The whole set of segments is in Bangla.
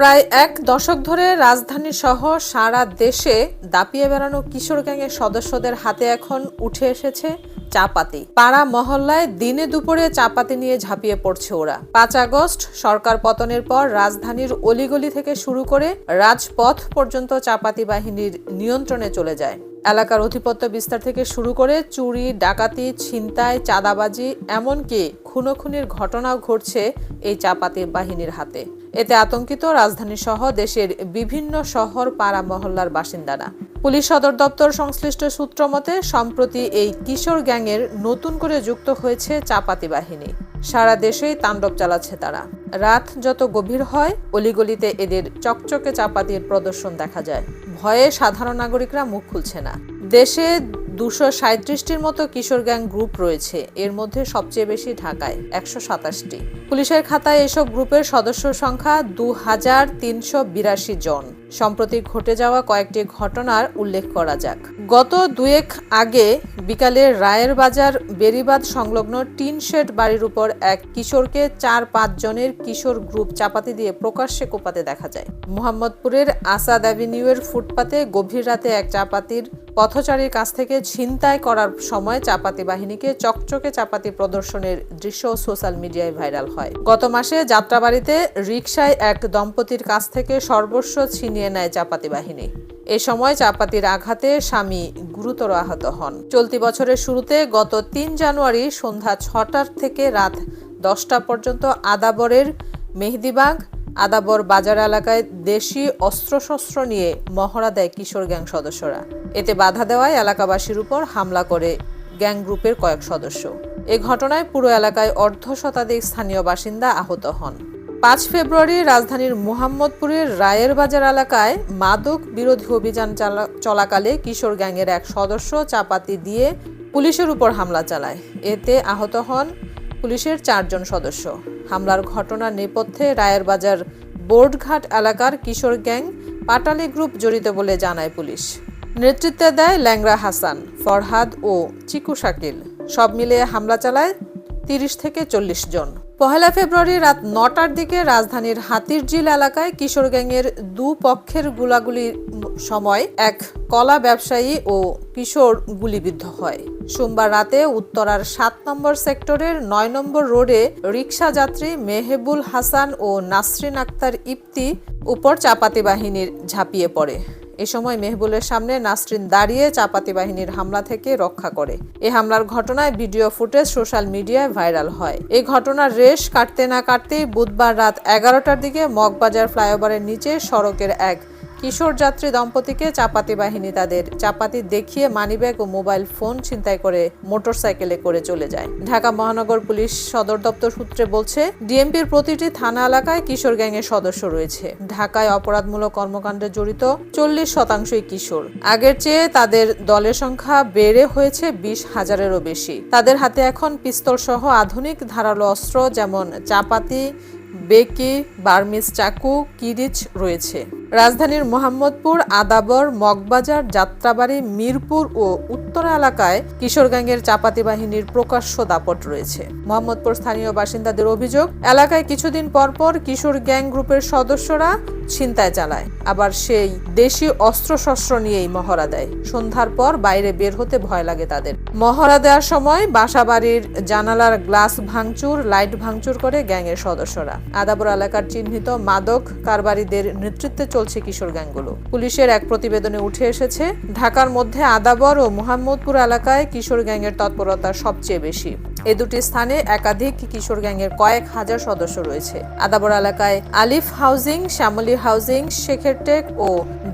প্রায় এক দশক ধরে রাজধানী সহ সারা দেশে দাপিয়ে বেড়ানো কিশোর গ্যাংয়ের সদস্যদের হাতে এখন উঠে এসেছে চাপাতি। পাড়া মহল্লায় দিনে দুপুরে চাপাতি নিয়ে ঝাঁপিয়ে পড়ছে ওরা। পাঁচ আগস্ট সরকার পতনের পর রাজধানীর অলিগলি থেকে শুরু করে রাজপথ পর্যন্ত চাপাতি বাহিনীর নিয়ন্ত্রণে চলে যায়। এলাকার অধিপত্য বিস্তার থেকে শুরু করে চুরি, ডাকাতি, ছিনতাই, চাঁদাবাজি, এমনকি খুনোখুনির ঘটনাও ঘটছে এই চাপাতি বাহিনীর হাতে। এতে আতঙ্কিত রাজধানী সহ দেশের বিভিন্ন শহর পাড়া মহল্লার বাসিন্দারা। পুলিশ সদর দপ্তর সংশ্লিষ্ট সূত্র মতে, সম্প্রতি এই কিশোর গ্যাংয়ের নতুন করে যুক্ত হয়েছে চাপাতি বাহিনী। সারা দেশেই তাণ্ডব চালাচ্ছে তারা। রাত যত গভীর হয়, অলিগলিতে এদের চকচকে চাপাতির প্রদর্শন দেখা যায়। ভয়ে সাধারণ নাগরিকরা মুখ খুলছে না। দেশে দুশো সাঁত্রিশটির মতো কিশোর গ্যাং গ্রুপ রয়েছে। এর মধ্যে সবচেয়ে বেশি ঢাকায়, একশো সাতাশটি। পুলিশের খাতায় এসব গ্রুপের সদস্য সংখ্যা দু হাজার তিনশো বিরাশি জন। সম্প্রতি ঘটে যাওয়া কয়েকটি ঘটনার উল্লেখ করা যাক। গত দুয়েক আগে বিকালে রায়ের বাজার বেরিবাদ সংলগ্ন টিন শেড বাড়ির উপর এক কিশোরকে চার পাঁচ জনের কিশোর গ্রুপ চাপাতি দিয়ে প্রকাশ্যে কোপাতে দেখা যায়। মোহাম্মদপুরের আসাদ অ্যাভিনিউয়ের ফুটপাতে গভীর রাতে এক চাপাতির পথচারীর কাছ থেকে ছিনতাই করার সময় চাপাতি বাহিনীকে চকচকে চাপাতি প্রদর্শনের দৃশ্য সোশ্যাল মিডিয়ায় ভাইরাল হয়। গত মাসে যাত্রাবাড়িতে রিকশায় এক দম্পতির কাছ থেকে সর্বস্ব ছিনিয়ে নেয় চাপাতি বাহিনী। এ সময় চাপাতির আঘাতে স্বামী গুরুতর আহত হন। চলতি বছরের শুরুতে গত তিন জানুয়ারি সন্ধ্যা ছটার থেকে রাত দশটা পর্যন্ত আদাবরের মেহেদিবাগ আদাবর বাজার এলাকায় দেশি অস্ত্রশস্ত্র নিয়ে মহড়া দেয় কিশোর গ্যাং সদস্যরা। এতে বাধা দেওয়ায় এলাকাবাসীর উপর হামলা করে গ্যাং গ্রুপের কয়েক সদস্য। এ ঘটনায় পুরো এলাকায় অর্ধ শতাধিক স্থানীয় বাসিন্দা আহত হন। পাঁচ ফেব্রুয়ারি রাজধানীর মোহাম্মদপুরের রায়ের বাজার এলাকায় মাদক বিরোধী অভিযান চালা- চলাকালে কিশোর গ্যাংয়ের এক সদস্য চাপাতি দিয়ে পুলিশের উপর হামলা চালায়। এতে আহত হন পুলিশের চারজন সদস্য। হামলার ঘটনার নেপথ্যে রায়ের বাজার বোর্ডঘাট এলাকার কিশোর গ্যাং পাটালি গ্রুপ জড়িত বলে জানায় পুলিশ। নেতৃত্বে দেয় ল্যাংরা হাসান, ফরহাদ ও চিকু শাকিল। সব মিলিয়ে হামলা চালায় তিরিশ থেকে চল্লিশ জন। পহেলা ফেব্রুয়ারি রাত নটার দিকে রাজধানীর হাতিরঝিল এলাকায় কিশোর গ্যাংয়ের দু পক্ষের গুলাগুলির সময় এক কলা ব্যবসায়ী ও কিশোর গুলিবিদ্ধ হয়। সোমবার রাতে উত্তরার সাত নম্বর সেক্টরের নয় নম্বর রোডে রিকশা যাত্রী মেহেবুল হাসান ও নাসরিন আক্তার ইপ্তি উপর চাপাতি বাহিনীর ঝাঁপিয়ে পড়ে। এ সময় মেহবুলের সামনে নাসরিন দাঁড়িয়ে চাপাতি বাহিনীর হামলা থেকে রক্ষা করে। এ হামলার ঘটনায় ভিডিও ফুটেজ সোশ্যাল মিডিয়ায় ভাইরাল হয়। এই ঘটনার রেশ কাটতে না কাটতেই বুধবার রাত এগারোটার দিকে মগবাজার ফ্লাইওভারের নিচে সড়কের এক কিশোর যাত্রী দম্পতিকে চাপাতি বাহিনী তাদের চাপাতি দেখিয়ে মানিব্যাগ ও মোবাইল ফোন ছিনতাই করে মোটরসাইকেলে করে চলে যায়। ঢাকা মহানগর পুলিশ সদর দপ্তর সূত্রে বলছে, ডিএমপির প্রতিটি থানা এলাকায় কিশোর গ্যাংয়ের সদস্য রয়েছে। ঢাকায় অপরাধমূলক কর্মকাণ্ডে জড়িত চল্লিশ শতাংশই কিশোর। আগের চেয়ে তাদের দলের সংখ্যা বেড়ে হয়েছে বিশ হাজারেরও বেশি। তাদের হাতে এখন পিস্তল সহ আধুনিক ধারালো অস্ত্র যেমন চাপাতি, বেকি বার্মিস চাকু, কিরিচ রয়েছে। রাজধানীর মোহাম্মদপুর, আদাবর, মগবাজার, যাত্রাবাড়ি, মিরপুর ও উত্তরা এলাকায় কিশোর গ্যাংয়ের চাপাতি বাহিনীর প্রকাশ্য দাপট রয়েছে। মোহাম্মদপুর স্থানীয় বাসিন্দাদের অভিযোগ, এলাকায় কিছুদিন পর পর কিশোর গ্যাং গ্রুপের সদস্যরা ছিনতায় চালায়। আবার সেই দেশি অস্ত্রশস্ত্র নিয়েই মহড়া দেয়। সন্ধ্যার পর বাইরে বের হতে ভয় লাগে তাদের। মহড়া দেওয়ার সময় বাসাবাড়ির জানালার গ্লাস ভাঙচুর, লাইট ভাঙচুর করে গ্যাংয়ের সদস্যরা। আদাবর এলাকার চিহ্নিত মাদক কারবারিদের নেতৃত্বে চলছে কিশোর গ্যাংগুলো। পুলিশের এক প্রতিবেদনে উঠে এসেছে, ঢাকার মধ্যে আদাবর ও মোহাম্মদপুর এলাকায় কিশোর গ্যাংয়ের তৎপরতা সবচেয়ে বেশি। এ দুটি স্থানে একাধিক কিশোর গ্যাংয়ের কয়েক হাজার সদস্য রয়েছে। আদাবর এলাকায় আলিফ হাউজিং, শ্যামলী হাউজিং, শেখের টেক ও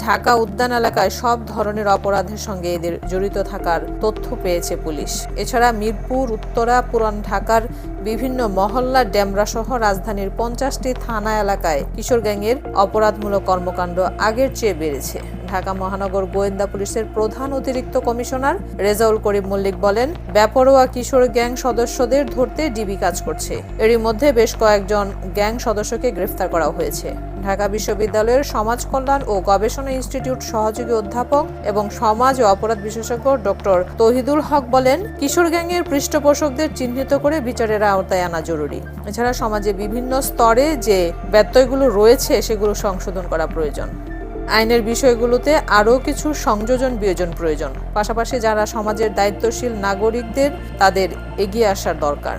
ঢাকা উদ্যান এলাকায় সব ধরনের অপরাধের সঙ্গে এদের জড়িত থাকার তথ্য পেয়েছে পুলিশ। এছাড়া মিরপুর, উত্তরা, পুরান ঢাকার বিভিন্ন মহল্লা, ডেমরা সহ রাজধানীর পঞ্চাশটি থানা এলাকায় কিশোর গ্যাংয়ের অপরাধমূলক কর্মকাণ্ড আগের চেয়ে বেড়েছে। ঢাকা মহানগর গোয়েন্দা পুলিশের প্রধান অতিরিক্ত কমিশনার রেজাউল করিম মল্লিক বলেন ব্যাপরোয়া কিশোর গ্যাং সদস্যদের ধরতে ডিবি কাজ করছে। এরই মধ্যে বেশ কয়েকজন গ্যাং সদস্যকে গ্রেফতার করা হয়েছে। ঢাকা বিশ্ববিদ্যালয়ের সমাজ কল্যাণ ও গবেষণা ইনস্টিটিউট সহযোগী অধ্যাপক এবং সমাজ ও অপরাধ বিশেষজ্ঞ ডক্টর তহিদুল হক বলেন, কিশোর গ্যাংয়ের পৃষ্ঠপোষকদের চিহ্নিত করে বিচারের আওতায় আনা জরুরি। এছাড়া সমাজে বিভিন্ন স্তরে যে ব্যত্যয়গুলো রয়েছে, সেগুলো সংশোধন করা প্রয়োজন। আইনের বিষয়গুলোতে আরও কিছু সংযোজন বিয়োজন প্রয়োজন। পাশাপাশি যারা সমাজের দায়িত্বশীল নাগরিকদের, তাদের এগিয়ে আসার দরকার।